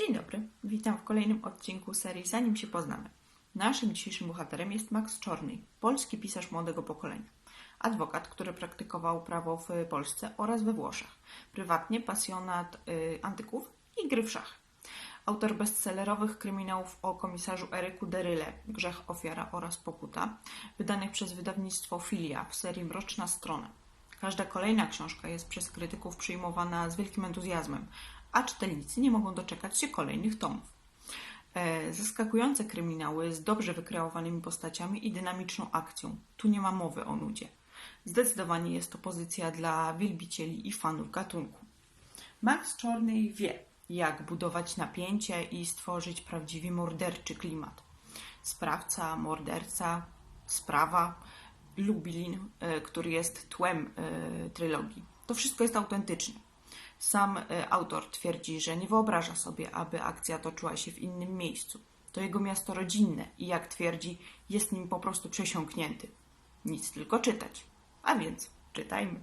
Dzień dobry, witam w kolejnym odcinku serii Zanim się poznamy. Naszym dzisiejszym bohaterem jest Max Czorny, polski pisarz młodego pokolenia. Adwokat, który praktykował prawo w Polsce oraz we Włoszech. Prywatnie pasjonat y, antyków i gry w. Autor bestsellerowych kryminałów o komisarzu Eryku Deryle, Grzech, Ofiara oraz Pokuta, wydanych przez wydawnictwo Filia w serii Mroczna Strona. Każda kolejna książka jest przez krytyków przyjmowana z wielkim entuzjazmem, a czytelnicy nie mogą doczekać się kolejnych tomów. E, Zaskakujące kryminały z dobrze wykreowanymi postaciami i dynamiczną akcją. Tu nie ma mowy o nudzie. Zdecydowanie jest to pozycja dla wielbicieli i fanów gatunku. Max Czorny wie, jak budować napięcie i stworzyć prawdziwie morderczy klimat. Sprawca, morderca, sprawa, Lublin, e, który jest tłem e, trylogii. To wszystko jest autentyczne. Sam e, autor twierdzi, że nie wyobraża sobie, aby akcja toczyła się w innym miejscu. To jego miasto rodzinne i jak twierdzi, jest nim po prostu przesiąknięty. Nic tylko czytać. A więc czytajmy.